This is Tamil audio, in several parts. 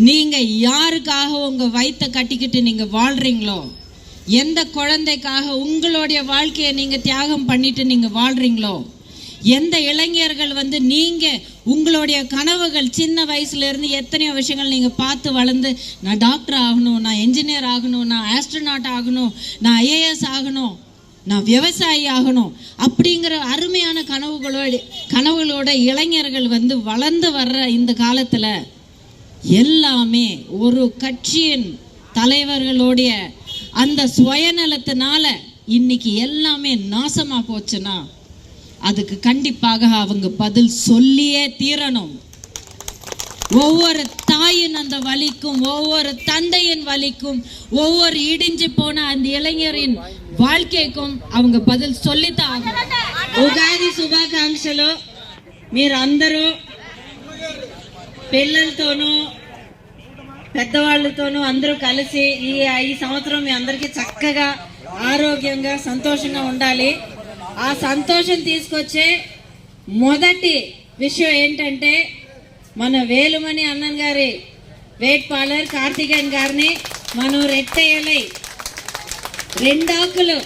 நீங்க யாருக்காக உங்க வயிற்ற கட்டிக்கிட்டு நீங்க வாழ்றீங்களோ எந்த குழந்தைக்காக உங்களுடைய வாழ்க்கையை நீங்க தியாகம் பண்ணிட்டு நீங்க வாழ்றீங்களோ எந்த இளைஞர்கள் வந்து நீங்க உங்களுடைய கனவுகள் சின்ன வயசுல இருந்து எத்தனையோ விஷயங்கள் நீங்க பார்த்து வளர்ந்து நான் டாக்டர் ஆகணும் நான் என்ஜினியர் ஆகணும் நான் ஆஸ்ட்ரோநாட் ஆகணும் நான் ஐஏஎஸ் ஆகணும் நான் விவசாயி ஆகணும் அப்படிங்கிற அருமையான கனவுகளோட கனவுகளோட இளைஞர்கள் வந்து வளர்ந்து வர்ற இந்த காலத்துல எல்லாமே ஒரு கட்சியின் தலைவர்களுடைய அந்த சுயநலத்தினால இன்னைக்கு எல்லாமே நாசமா போச்சுன்னா அதுக்கு கண்டிப்பாக அவங்க பதில் சொல்லியே தீரணும். ஒவ்வொரு தாயின் அந்த வலிக்கும் ஒவ்வொரு தந்தையின் வலிக்கும் ஒவ்வொரு இடிஞ்சு போன அந்த இளைஞரின் வாழ்க்கைக்கும் அவங்க பதில் சொல்லித்தான் உகாதி ఉగాది శుభాకాంక్షలు మీరందరూ పిల్లలతోనూ పెద్దవాళ్ళతోనూ అందరూ కలిసి ఈ ఈ సంవత్సరం మీ అందరికీ చక్కగా ఆరోగ్యంగా సంతోషంగా ఉండాలి. ఆ సంతోషం తీసుకొచ్చే మొదటి విషయం ఏంటంటే మన వేలుమణి అన్నన్ గారి వేట్ పార్లర్ కార్తికేయన్ గారిని మనం రెట్టేయలే. రెండాకులు.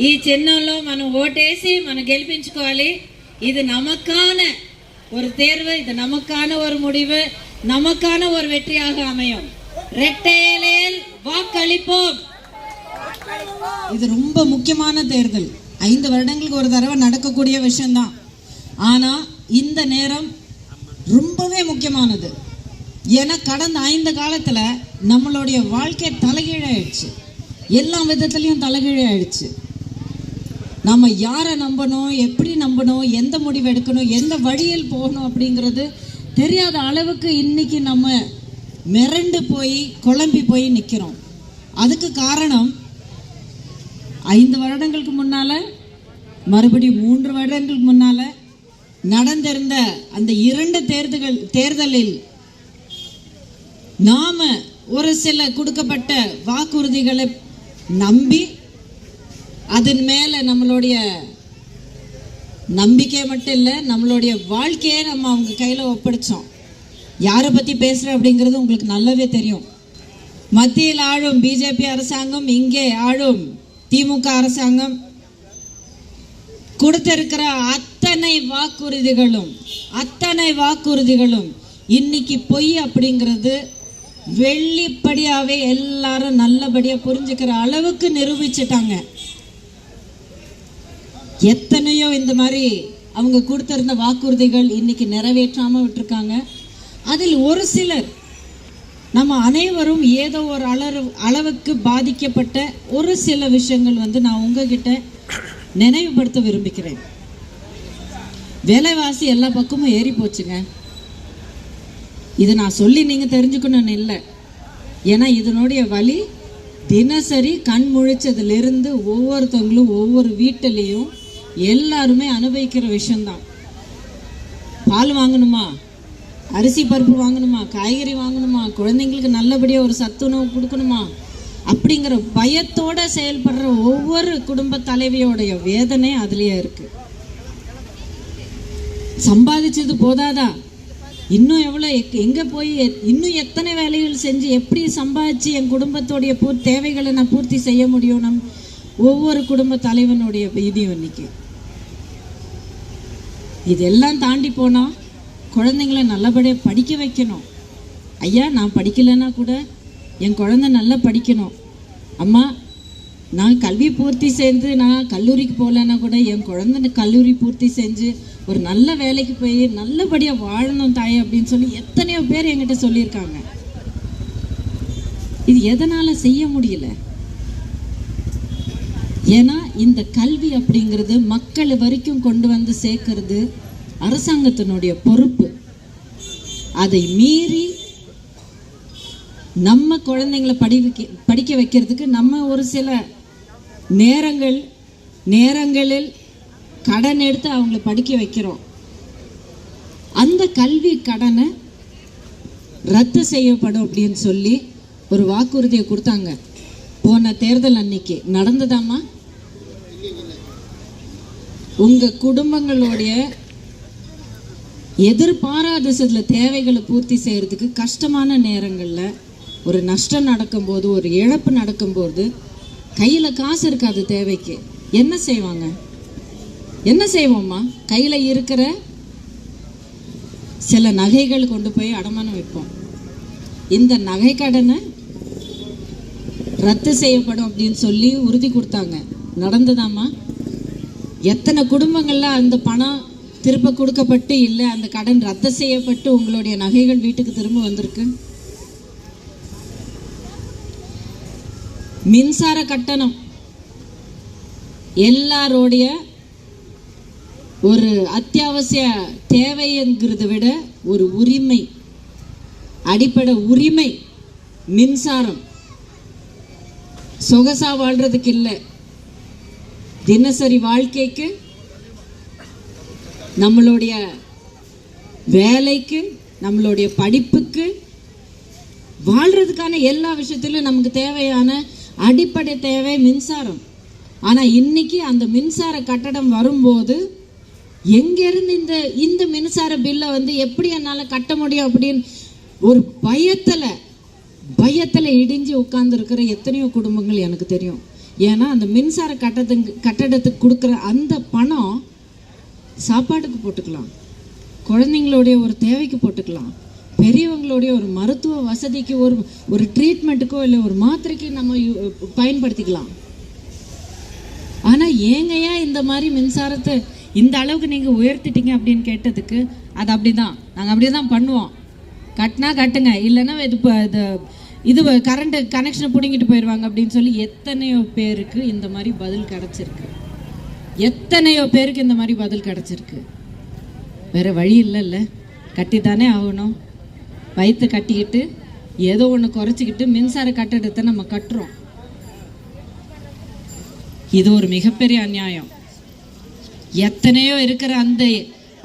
ఈ చిహ్నంలో మనం ఓటేసి మనం గెలిపించుకోవాలి. ఇది నమ్మకాన ஒரு தேர்வு இது நமக்கான ஒரு முடிவு நமக்கான ஒரு வெற்றியாக அமையும். ரெட்டையலில் வாக்களிப்போம். இது ரொம்ப முக்கியமான தேர்தல். ஐந்து வருடங்களுக்கு ஒரு தடவை நடக்கக்கூடிய விஷயம்தான். ஆனா இந்த நேரம் ரொம்பவே முக்கியமானது. ஏன்னா கடந்த ஐந்து காலத்துல நம்மளுடைய வாழ்க்கை தலைகீழாயிடுச்சு. எல்லா விதத்துலேயும் தலைகீழாயிடுச்சு. நம்ம யாரை நம்பணும் எப்படி நம்பணும் எந்த முடிவு எடுக்கணும் எந்த வழியில் போகணும் அப்படிங்கிறது தெரியாத அளவுக்கு இன்னைக்கு நம்ம மிரண்டு போய் குழம்பி போய் நிற்கிறோம் அதுக்கு காரணம் ஐந்து வருடங்களுக்கு முன்னால் மறுபடியும் மூன்று வருடங்களுக்கு முன்னால் நடந்திருந்த அந்த இரண்டு தேர்தல்கள் தேர்தலில் நாம் ஒரு சில கொடுக்கப்பட்ட வாக்குறுதிகளை நம்பி அதன் மேல நம்மளுடைய நம்பிக்கை மட்டும் இல்லை நம்மளுடைய வாழ்க்கையே நம்ம அவங்க கையில ஒப்படைச்சோம். யாரை பத்தி பேசுகிறேன் அப்படிங்கிறது உங்களுக்கு நல்லாவே தெரியும். மத்தியில் ஆளும் பிஜேபி அரசாங்கம் இங்கே ஆளும் திமுக அரசாங்கம். கொடுத்திருக்கிற அத்தனை வாக்குறுதிகளும் அத்தனை வாக்குறுதிகளும் இன்னைக்கு பொய் அப்படிங்கிறது வெள்ளிப்படியாவே எல்லாரும் நல்லபடியா புரிஞ்சுக்கிற அளவுக்கு நிரூபிச்சிட்டாங்க. எத்தனையோ இந்த மாதிரி அவங்க கொடுத்திருந்த வாக்குறுதிகள் இன்னைக்கு நிறைவேற்றாம விட்டுருக்காங்க. அதில் ஒரு சிலர் நம்ம அனைவரும் ஏதோ ஒரு அளவு அளவுக்கு பாதிக்கப்பட்ட ஒரு சில விஷயங்கள் வந்து நான் உங்ககிட்ட நினைவுபடுத்த விரும்புகிறேன். விலைவாசி எல்லா பக்கமும் ஏறி போச்சுங்க. இது நான் சொல்லி நீங்கள் தெரிஞ்சுக்கணும்னு இல்லை. ஏன்னா இதனுடைய வழி தினசரி கண் முழிச்சதுலேருந்து ஒவ்வொருத்தவங்களும் ஒவ்வொரு வீட்டிலையும் எல்லாருமே அனுபவிக்கிற விஷயம்தான். பால் வாங்கணுமா? அரிசி பருப்பு வாங்கணுமா? காய்கறி வாங்கணுமா? குழந்தைங்களுக்கு நல்லபடியாக ஒரு சத்துணவு கொடுக்கணுமா? அப்படிங்கிற பயத்தோட செயல்படுற ஒவ்வொரு குடும்ப தலைவியோடைய வேதனை அதுலேயே இருக்கு. சம்பாதிச்சது போதாதா? இன்னும் எவ்வளோ எக்- எங்க போய் எத்- இன்னும் எத்தனை வேலைகள் செஞ்சு எப்படி சம்பாதிச்சு என் குடும்பத்தோடைய பூ தேவைகளை நான் பூர்த்தி செய்ய முடியும்? நம் ஒவ்வொரு குடும்ப தலைவனுடைய இதையும் இன்னைக்கு. இதெல்லாம் தாண்டி போனால் குழந்தைங்கள நல்லபடியாக படிக்க வைக்கணும். ஐயா நான் படிக்கலைன்னா கூட என் குழந்தை நல்லா படிக்கணும். அம்மா நான் கல்வி பூர்த்தி செஞ்சு நான் கல்லூரிக்கு போகலன்னா கூட என் குழந்தை கல்லூரி பூர்த்தி செஞ்சு ஒரு நல்ல வேலைக்கு போய் நல்லபடியாக வாழணும் தாய் அப்படின்னு சொல்லி எத்தனையோ பேர் என்கிட்ட சொல்லியிருக்காங்க. இது எதனால் செய்ய முடியல? ஏன்னா இந்த கல்வி அப்படிங்கிறது மக்களை வரைக்கும் கொண்டு வந்து சேர்க்கறது அரசாங்கத்தினுடைய பொறுப்பு. அதை மீறி நம்ம குழந்தைங்களை படி படிக்க வைக்கிறதுக்கு நம்ம ஒரு சில நேரங்கள் நேரங்களில் கடன் எடுத்து அவங்கள படிக்க வைக்கிறோம். அந்த கல்வி கடனை ரத்து செய்யப்படும் அப்படின்னு சொல்லி ஒரு வாக்குறுதியை கொடுத்தாங்க. போன தேர்தல் அன்னைக்கு. நடந்ததாம்மா? உங்கள் குடும்பங்களுடைய எதிர்பாராத சில தேவைகளை பூர்த்தி செய்கிறதுக்கு கஷ்டமான நேரங்களில் ஒரு நஷ்டம் நடக்கும்போது ஒரு இழப்பு நடக்கும்போது கையில் காசு இருக்காது தேவைக்கு. என்ன செய்வாங்க? என்ன செய்வோம்மா? கையில் இருக்கிற சில நகைகள் கொண்டு போய் அடமானம் வைப்போம். இந்த நகை கடனை ரத்து செய்யப்படும் அப்படின்னு சொல்லி உறுதி கொடுத்தாங்க. நடந்ததாம்மா? எத்தனை குடும்பங்களில் அந்த பணம் திரும்ப கொடுக்கப்பட்டு இல்லை அந்த கடன் ரத்து செய்யப்பட்டு உங்களுடைய நகைகள் வீட்டுக்கு திரும்ப வந்திருக்கு? மின்சார கட்டணம். எல்லாரோடைய ஒரு அத்தியாவசிய தேவைங்கிறத விட ஒரு உரிமை அடிப்படை உரிமை மின்சாரம். சொகசா வாழ்றதுக்கு இல்லை. தினசரி வாழ்க்கைக்கு நம்மளுடைய வேலைக்கு நம்மளுடைய படிப்புக்கு வாழ்கிறதுக்கான எல்லா விஷயத்திலும் நமக்கு தேவையான அடிப்படை தேவை மின்சாரம். ஆனால் இன்னைக்கு அந்த மின்சார கட்டடம் வரும்போது எங்கேருந்து இந்த இந்த மின்சார பில்லை வந்து எப்படி என்னால் கட்ட முடியும் அப்படின்னு ஒரு பயத்தில் பயத்தில் இடிஞ்சு உட்கார்ந்துருக்கிற எத்தனையோ குடும்பங்கள் எனக்கு தெரியும். ஏன்னா அந்த மின்சார கட்டத்துக்கு கட்டடத்துக்கு கொடுக்குற அந்த பணம் சாப்பாட்டுக்கு போட்டுக்கலாம். குழந்தைங்களுடைய ஒரு தேவைக்கு போட்டுக்கலாம். பெரியவங்களுடைய ஒரு மருத்துவ வசதிக்கு ஒரு ஒரு ட்ரீட்மெண்ட்டுக்கோ இல்லை ஒரு மாத்திரைக்கு நம்ம பயன்படுத்திக்கலாம். ஆனால் ஏங்கய்யா இந்த மாதிரி மின்சாரத்தை இந்த அளவுக்கு நீங்கள் உயர்த்திட்டீங்க அப்படின்னு கேட்டதுக்கு அது அப்படி தான் நாங்கள் அப்படியே தான் பண்ணுவோம். கட்டினா கட்டுங்க இல்லைன்னா இது இப்போ இது இது கரண்ட்டு கனெக்ஷனை பிடுங்கிட்டு போயிடுவாங்க அப்படின்னு சொல்லி எத்தனையோ பேருக்கு இந்த மாதிரி பதில் கிடச்சிருக்கு. எத்தனையோ பேருக்கு இந்த மாதிரி பதில் கிடச்சிருக்கு. வேற வழி இல்லைல்ல. கட்டித்தானே ஆகணும். வயிற்று கட்டிக்கிட்டு ஏதோ ஒன்று குறைச்சிக்கிட்டு மின்சார கட்டடத்தை நம்ம கட்டுறோம். இது ஒரு மிகப்பெரிய அநியாயம். எத்தனையோ இருக்கிற அந்த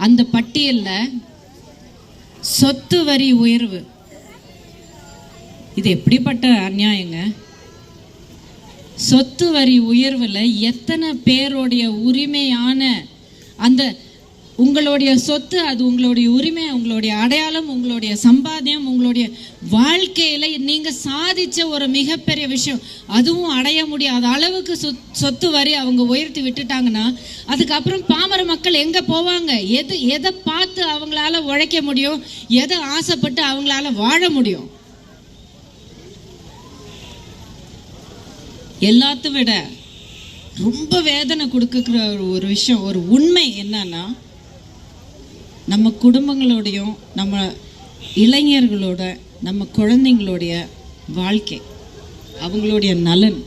அந்த பட்டியலில் சொத்து வரி உயர்வு. இது எப்படிப்பட்ட அநியாயங்க? சொத்து வரி உயர்வில் எத்தனை பேருடைய உரிமையான அந்த உங்களுடைய சொத்து அது உங்களுடைய உரிமை உங்களுடைய அடையாளம் உங்களுடைய சம்பாத்தியம் உங்களுடைய வாழ்க்கையில் நீங்கள் சாதித்த ஒரு மிகப்பெரிய விஷயம் அதுவும் அடைய முடியாத அளவுக்கு சொத்- சொத்து வரி அவங்க உயர்த்தி விட்டுட்டாங்கன்னா அதுக்கப்புறம் பாமர மக்கள் எங்கே போவாங்க? எது எதை பார்த்து அவங்களால உழைக்க முடியும்? எதை ஆசைப்பட்டு அவங்களால வாழ முடியும்? எல்லாத்த விட ரொம்ப வேதனை கொடுக்குற ஒரு- ஒரு விஷயம் ஒரு உண்மை என்னன்னா நம்ம குடும்பங்களோடையும் நம்ம இளைஞர்களோட நம்ம குழந்தைங்களுடைய வாழ்க்கை அவங்களுடைய நலன்.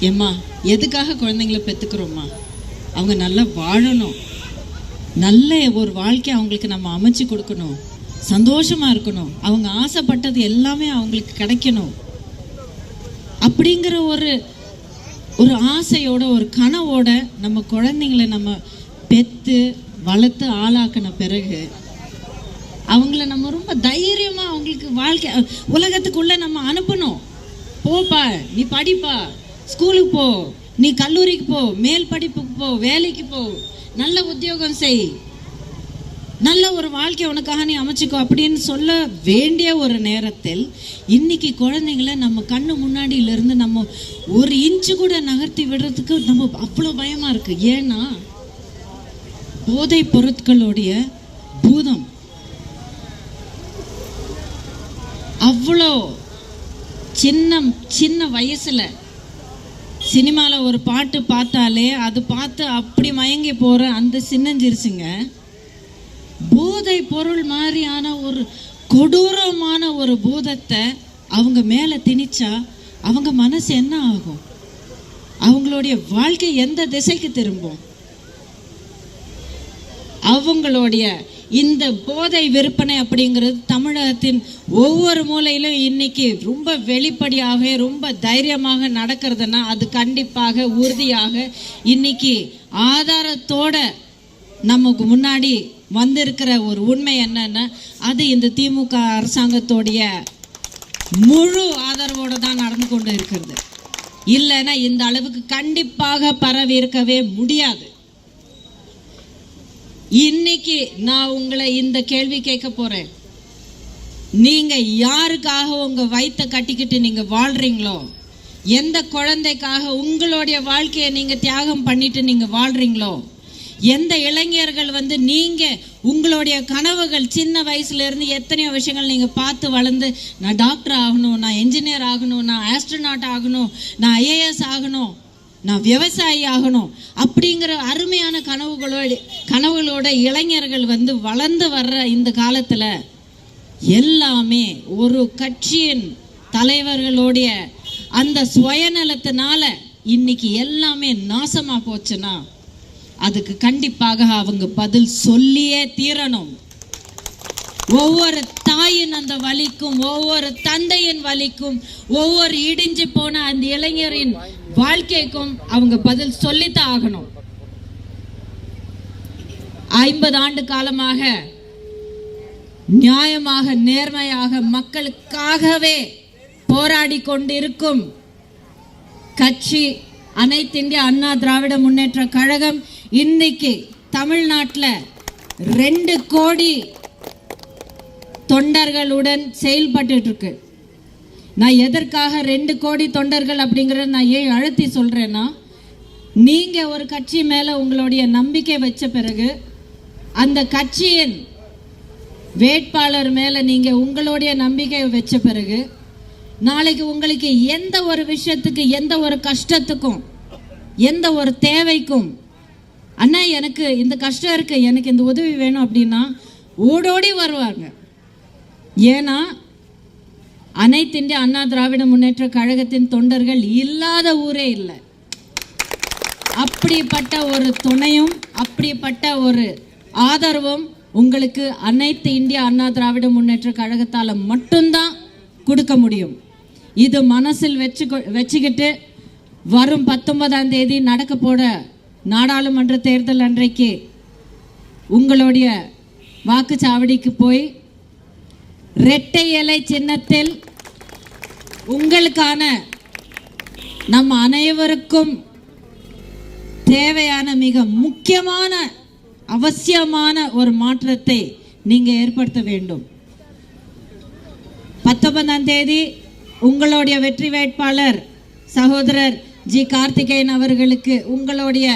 ஏம்மா எதுக்காக குழந்தைங்கள பெற்றுக்கிறோம்மா அவங்க நல்லா வாழணும். நல்ல ஒரு வாழ்க்கை அவங்களுக்கு நம்ம அமைச்சு கொடுக்கணும். சந்தோஷமாக இருக்கணும். அவங்க ஆசைப்பட்டது எல்லாமே அவங்களுக்கு கிடைக்கணும். அப்படிங்கிற ஒரு ஒரு ஆசையோட ஒரு கனவோட நம்ம குழந்தைங்களை நம்ம பெற்று வளர்த்து ஆளாக்கின பிறகு அவங்கள நம்ம ரொம்ப தைரியமாக அவங்களுக்கு வாழ்க்கை உலகத்துக்குள்ளே நம்ம அனுப்பணும். போப்பா நீ படிப்பா ஸ்கூலுக்கு போ நீ கல்லூரிக்கு போ மேல் படிப்புக்கு போ வேலைக்கு போ நல்ல உத்தியோகம் செய். நல்ல ஒரு வாழ்க்கை உனக்காக நீ அமைச்சுக்கோ அப்படின்னு சொல்ல வேண்டிய ஒரு நேரத்தில் இன்னைக்கு குழந்தைங்கள நம்ம கண்ணு முன்னாடியில இருந்து நம்ம ஒரு இன்ச்சு கூட நகர்த்தி விடுறதுக்கு நம்ம அவ்வளோ பயமாக இருக்குது ஏன்னா போதை பொருட்களுடைய பூதம். அவ்வளோ சின்ன சின்ன வயசில் சினிமாவில் ஒரு பாட்டு பார்த்தாலே அது பார்த்து அப்படி மயங்கி போகிற அந்த சின்னஞ்சிருச்சுங்க போதை பொருள் மாதிரியான ஒரு கொடூரமான ஒரு பூதத்தை அவங்க மேலே திணிச்சா அவங்க மனசு என்ன ஆகும்? அவங்களுடைய வாழ்க்கை எந்த திசைக்கு திரும்பும்? அவங்களுடைய இந்த போதை விற்பனை அப்படிங்கிறது தமிழகத்தின் ஒவ்வொரு மூலையிலும் இன்னைக்கு ரொம்ப வெளிப்படையாக ரொம்ப தைரியமாக நடக்கிறதுனா அது கண்டிப்பாக உறுதியாக இன்னைக்கு ஆதாரத்தோட நமக்கு முன்னாடி வந்திருக்கிற ஒரு உண்மை என்னன்னா அது இந்த திமுக அரசாங்கத்தோடைய முழு ஆதரவோடு தான் நடந்து கொண்டு இருக்கிறது. இல்லைன்னா இந்த அளவுக்கு கண்டிப்பாக பரவி இருக்கவே முடியாது. இன்னைக்கு நான் உங்களை இந்த கேள்வி கேட்க போறேன். நீங்க யாருக்காக உங்க வயித்தை கட்டிக்கிட்டு நீங்க வாழ்றீங்களோ எந்த குழந்தைக்காக உங்களுடைய வாழ்க்கையை நீங்க தியாகம் பண்ணிட்டு நீங்க வாழ்றீங்களோ எந்த இளைஞர்கள் வந்து நீங்கள் உங்களுடைய கனவுகள் சின்ன வயசுலேருந்து எத்தனையோ விஷயங்கள் நீங்கள் பார்த்து வளர்ந்து நான் டாக்டர் ஆகணும் நான் என்ஜினியர் ஆகணும் நான் ஆஸ்ட்ரோநாட் ஆகணும் நான் ஐஏஎஸ் ஆகணும் நான் விவசாயி ஆகணும் அப்படிங்கிற அருமையான கனவுகளோட கனவுகளோட இளைஞர்கள் வந்து வளர்ந்து வர்ற இந்த காலத்தில் எல்லாமே ஒரு கட்சியின் தலைவர்களுடைய அந்த சுயநலத்தினால இன்னைக்கு எல்லாமே நாசமாக போச்சுன்னா அதுக்கு கண்டிப்பாக அவங்க பதில் சொல்லியே தீரணும். ஒவ்வொரு தாயின் அந்த வலிக்கும் ஒவ்வொரு தந்தையின் வலிக்கும் ஒவ்வொரு இடிஞ்சு போன அந்த இளைஞரின் வாழ்க்கைக்கும் அவங்க பதில் சொல்லித்தான் ஆகணும். ஐம்பது ஆண்டு காலமாக நியாயமாக நேர்மையாக மக்களுக்காகவே போராடி கொண்டிருக்கும் கட்சி அனைத்து இந்திய அண்ணா திராவிட முன்னேற்ற கழகம் இன்னைக்கு தமிழ்நாட்டில் ரெண்டு கோடி தொண்டர்களுடன் செயல்பட்டு இருக்கு நான் எதற்காக ரெண்டு கோடி தொண்டர்கள் அப்படிங்கிறத நான் ஏன் அழுத்தி சொல்றேன்னா நீங்க ஒரு கட்சி மேல உங்களுடைய நம்பிக்கை வச்ச பிறகு அந்த கட்சியின் வேட்பாளர் மேல நீங்க உங்களுடைய நம்பிக்கை வச்ச பிறகு நாளைக்கு உங்களுக்கு எந்த ஒரு விஷயத்துக்கு எந்த ஒரு கஷ்டத்துக்கும் எந்த ஒரு தேவைக்கும் அண்ணா எனக்கு இந்த கஷ்டம் இருக்கு. எனக்கு இந்த உதவி வேணும் அப்படின்னா ஓடோடி வருவாங்க. ஏன்னா அனைத்து இந்திய அண்ணா திராவிட முன்னேற்ற கழகத்தின் தொண்டர்கள் இல்லாத ஊரே இல்லை. அப்படிப்பட்ட ஒரு துணையும் அப்படிப்பட்ட ஒரு ஆதரவும் உங்களுக்கு அனைத்து இந்திய அண்ணா திராவிட முன்னேற்ற கழகத்தால் மட்டும்தான் கொடுக்க முடியும். இது மனசில் வச்சு வச்சுக்கிட்டு வரும் பத்தொன்பதாம் தேதி நடக்க போட நாடாளுமன்ற தேர்தல் அன்றைக்கு உங்களுடைய வாக்குச்சாவடிக்கு போய் இரட்டை இலை சின்னத்தில் உங்களுக்கான நம் அனைவருக்கும் தேவையான மிக முக்கியமான அவசியமான ஒரு மாற்றத்தை நீங்கள் ஏற்படுத்த வேண்டும். பத்தொன்பதாம் தேதி உங்களுடைய வெற்றி வேட்பாளர் சகோதரர் ஜி. கார்த்திகேயன் அவர்களுக்கு உங்களுடைய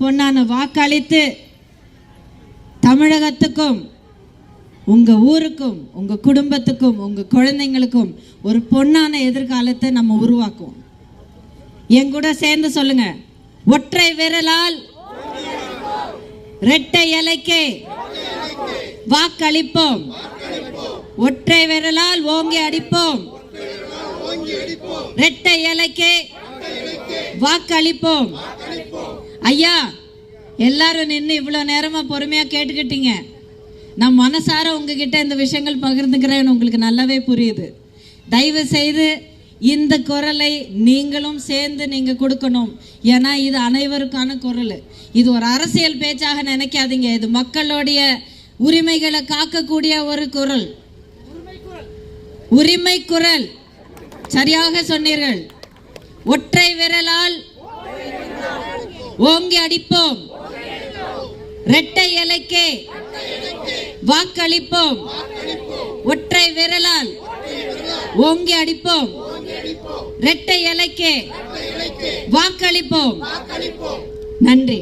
பொன்னான வாக்களித்து தமிழகத்துக்கும் உங்க ஊருக்கும் உங்க குடும்பத்துக்கும் உங்க குழந்தைங்களுக்கும் ஒரு பொன்னான எதிர்காலத்தை நம்ம உருவாக்குவோம். என் கூட சேர்ந்து சொல்லுங்க. ஒற்றை விரலால் ரெட்டை இலைக்கு வாக்களிப்போம். ஒற்றை விரலால் ஓங்கி அடிப்போம். ரெட்டை இலைக்கு வாக்களிப்போம். ஐயா எல்லாரும் நின்று இவ்வளோ நேரமாக பொறுமையாக கேட்டுக்கிட்டீங்க. நான் மனசார உங்ககிட்ட இந்த விஷயங்கள் பகிர்ந்துக்கிறேன்னு உங்களுக்கு நல்லாவே புரியுது. தயவு செய்து இந்த குரலை நீங்களும் சேர்ந்து நீங்கள் கொடுக்கணும். ஏன்னா இது அனைவருக்கான குரல். இது ஒரு அரசியல் பேச்சாக நினைக்காதீங்க. இது மக்களுடைய உரிமைகளை காக்கக்கூடிய ஒரு குரல். உரிமை குரல் சரியாக சொன்னீர்கள். ஒற்றை விரலால் ஓங்கி அடிப்போம். இரட்டை இலைக்கே வாக்களிப்போம். ஒற்றை விரலால் ஓங்கி அடிப்போம். இரட்டை இலைக்கே வாக்களிப்போம். நன்றி.